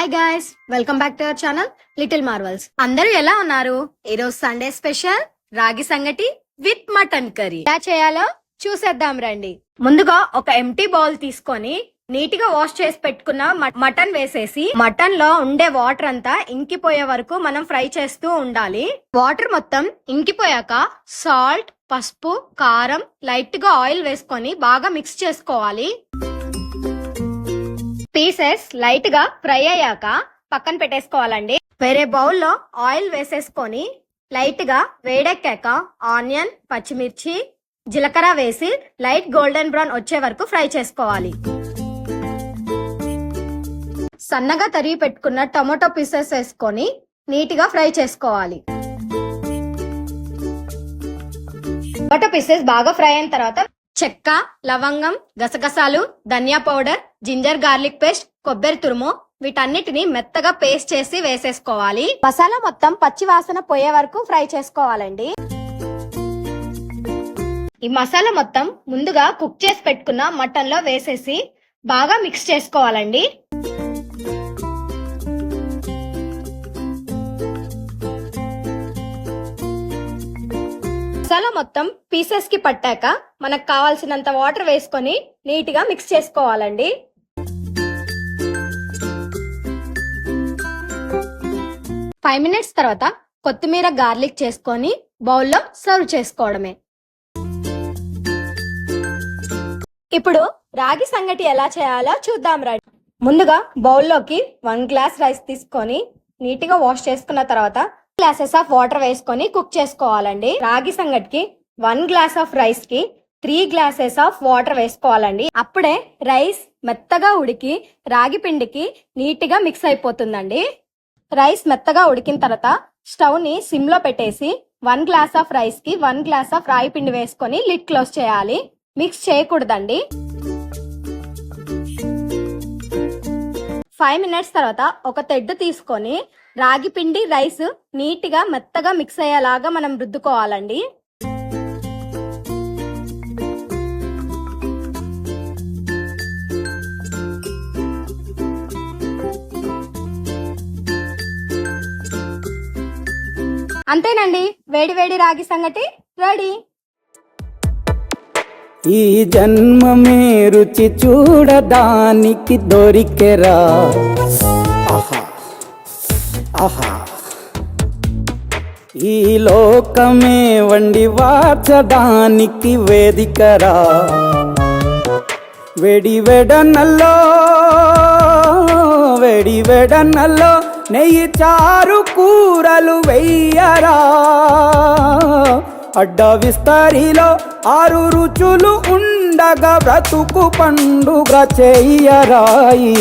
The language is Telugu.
Hi guys welcome back to our channel little marvels అందరూ ఎలా ఉన్నారు? ఈరోజు సండే స్పెషల్ రాగి సంగటి విత్ మటన్ కర్రీ ఎలా చేయాలో చూసేద్దాం రండి. ముందుగా ఒక ఎంటీ బౌల్ తీసుకొని నీట్గా వాష్ చేసి పెట్టుకున్న మ- మటన్ వేసేసి మటన్లో ఉండే వాటర్ అంతా ఇంకిపోయే వరకు మనం ఫ్రై చేస్తూ ఉండాలి. వాటర్ మొత్తం ఇంకిపోయాక సాల్ట్ పసుపు కారం లైట్గా ఆయిల్ వేసుకొని బాగా మిక్స్ చేసుకోవాలి. పీసెస్ లైట్గా ఫ్రై అయ్యాక పక్కన పెట్టేసుకోవాలండి. వేరే బౌల్లో ఆయిల్ వేసేసుకొని లైట్గా వేడెక్కాక ఆనియన్ పచ్చిమిర్చి జీలకర్ర వేసి లైట్ గోల్డెన్ బ్రౌన్ వచ్చే వరకు ఫ్రై చేసుకోవాలి. సన్నగా తరిగి పెట్టుకున్న టొమాటో పీసెస్ వేసుకొని నీట్గా ఫ్రై చేసుకోవాలి. టొమాటో పీసెస్ బాగా ఫ్రై అయిన తర్వాత చెక్క లవంగం గసగసాలు ధనియా పౌడర్ జింజర్ గార్లిక్ పేస్ట్ కొబ్బరి తురుము వీటన్నిటిని మెత్తగా పేస్ట్ చేసి వేసేసుకోవాలి. మసాలా మొత్తం పచ్చి వాసన పోయే వరకు ఫ్రై చేసుకోవాలండి. ఈ మసాలా మొత్తం ముందుగా కుక్ చేసి పెట్టుకున్న మటన్లో వేసేసి బాగా మిక్స్ చేసుకోవాలండి. మసాలా మొత్తం పీసెస్కి పట్టాక మనకు కావాల్సినంత వాటర్ వేసుకొని నీట్గా మిక్స్ చేసుకోవాలండి. ఫైవ్ మినిట్స్ తర్వాత కొత్తిమీర గార్లిక్ చేసుకొని బౌల్లో సర్వ్ చేసుకోవడమే. ఇప్పుడు రాగి సంగటి ఎలా చేయాలో చూద్దాం రండి. ముందుగా బౌల్లోకి వన్ గ్లాస్ రైస్ తీసుకొని నీట్గా వాష్ చేసుకున్న తర్వాత గ్లాసెస్ ఆఫ్ వాటర్ వేసుకొని కుక్ చేసుకోవాలండి. రాగి సంగటికి వన్ గ్లాస్ ఆఫ్ రైస్కి త్రీ గ్లాసెస్ ఆఫ్ వాటర్ వేసుకోవాలండి. అప్పుడే రైస్ మెత్తగా ఉడికి రాగి పిండికి నీట్గా మిక్స్ అయిపోతుందండి. రైస్ మెత్తగా ఉడికిన తర్వాత స్టవ్ని సిమ్లో పెట్టేసి వన్ గ్లాస్ ఆఫ్ రైస్కి వన్ గ్లాస్ ఆఫ్ రాగి పిండి వేసుకొని లిడ్ క్లోజ్ చేయాలి. మిక్స్ చేయకూడదండి. ఫైవ్ మినిట్స్ తర్వాత ఒక తెడ్డు తీసుకొని రాగి పిండి రైస్ నీట్గా మెత్తగా మిక్స్ అయ్యేలాగా మనం రుద్దుకోవాలండి. అంతేనండి. వేడి వేడి రాగి సంగటి రెడీ. ఈ జన్మమే రుచి చూడడానికి దొరికెరా. ఆహా. ఆహా. ఈ లోకమే వండి వాచడానికి వేదికరా. వెడి వెడనల్లో వెడి వెడనల్లో నెయ్యి చారు కూరలు వెయ్యరా అడ్డ విస్తరిలో ఆరు రుచులు ఉండగా బ్రతుకు పండుగ చెయ్యరాయి